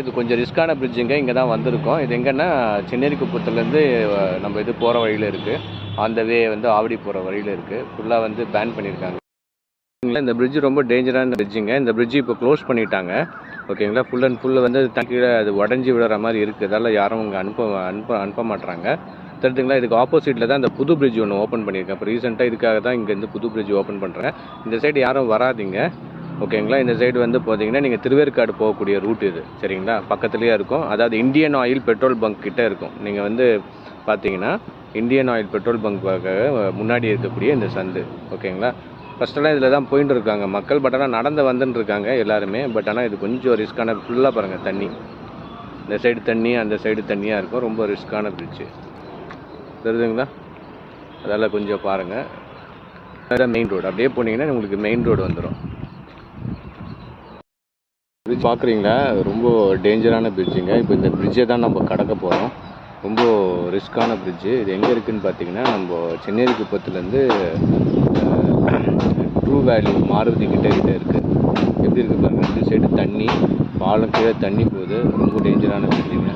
இது கொஞ்சம் ரிஸ்க்கான பிரிட்ஜுங்க இங்கே தான் வந்திருக்கோம். இது எங்கன்னா சென்னேரி குப்பத்துலேருந்து நம்ம இது போகிற வழியில் இருக்குது அந்த வே வந்து ஆவடி போகிற வழியில் இருக்குது ஃபுல்லாக வந்து பேன் பண்ணியிருக்காங்க இந்த பிரிட்ஜ் ரொம்ப டேஞ்சரான பிரிட்ஜுங்க இந்த பிரிட்ஜு இப்போ க்ளோஸ் பண்ணிட்டாங்க. ஓகேங்களா ஃபுல் அண்ட் ஃபுல் வந்து கீழே அது உடஞ்சி விடுற மாதிரி இருக்குது அதால் யாரும் இங்கே அனுப்ப அனுப்ப அனுப்ப மாட்டுறாங்க தெரிஞ்சுங்களா? இதுக்கு ஆப்போசிட்டில் தான் இந்த புது பிரிட்ஜ் ஒன்று ஓப்பன் பண்ணியிருக்கேன். இப்போ ரீசெண்டாக இதுக்காக தான் இங்கேருந்து புது பிரிட்ஜ் ஓப்பன் பண்ணுறேன் இந்த சைடு யாரும் வராதீங்க. ஓகேங்களா? இந்த சைடு வந்து பார்த்தீங்கன்னா நீங்கள் திருவேற்காடு போகக்கூடிய ரூட் இது. சரிங்களா? பக்கத்துலேயே இருக்கும். அதாவது இந்தியன் ஆயில் பெட்ரோல் பங்க் கிட்டே இருக்கும். நீங்கள் வந்து பார்த்தீங்கன்னா இந்தியன் ஆயில் பெட்ரோல் பங்க் முன்னாடி இருக்கக்கூடிய இந்த சந்து. ஓகேங்களா? ஃபஸ்ட்டெல்லாம் இதில் தான் போயிட்டு இருக்காங்க. மக்கள் பட் ஆனால் நடந்து வந்துன்னு இருக்காங்க எல்லாருமே. பட் ஆனால் இது கொஞ்சம் ரிஸ்க்கான ஃபுல்லாக பாருங்கள் தண்ணி. இந்த சைடு தண்ணி அந்த சைடு தண்ணியாக இருக்கும். ரொம்ப ரிஸ்க்கான பிரிட்ஜு தெரியுதுங்களா அதெல்லாம் கொஞ்சம் பாருங்கள் அதான் மெயின் ரோடு அப்படியே போனீங்கன்னா உங்களுக்கு மெயின் ரோடு வந்துடும் பிரிட்ஜ் பார்க்குறீங்களா ரொம்ப டேஞ்சரான பிரிட்ஜுங்க இப்போ இந்த பிரிட்ஜை தான் நம்ம கடக்க போகிறோம் ரொம்ப ரிஸ்க்கான பிரிட்ஜு இது எங்கே இருக்குதுன்னு பார்த்தீங்கன்னா நம்ம சென்னேரி குப்பத்துலேருந்து ட்ரூ வேல்யூ மாருதி கிட்டே கிட்ட இருக்குது எப்படி இருக்குது பாருங்கள் இந்த சைடு தண்ணி பாலம் கீழே தண்ணி போகுது. ரொம்ப டேஞ்சரான பிரிட்ஜுங்க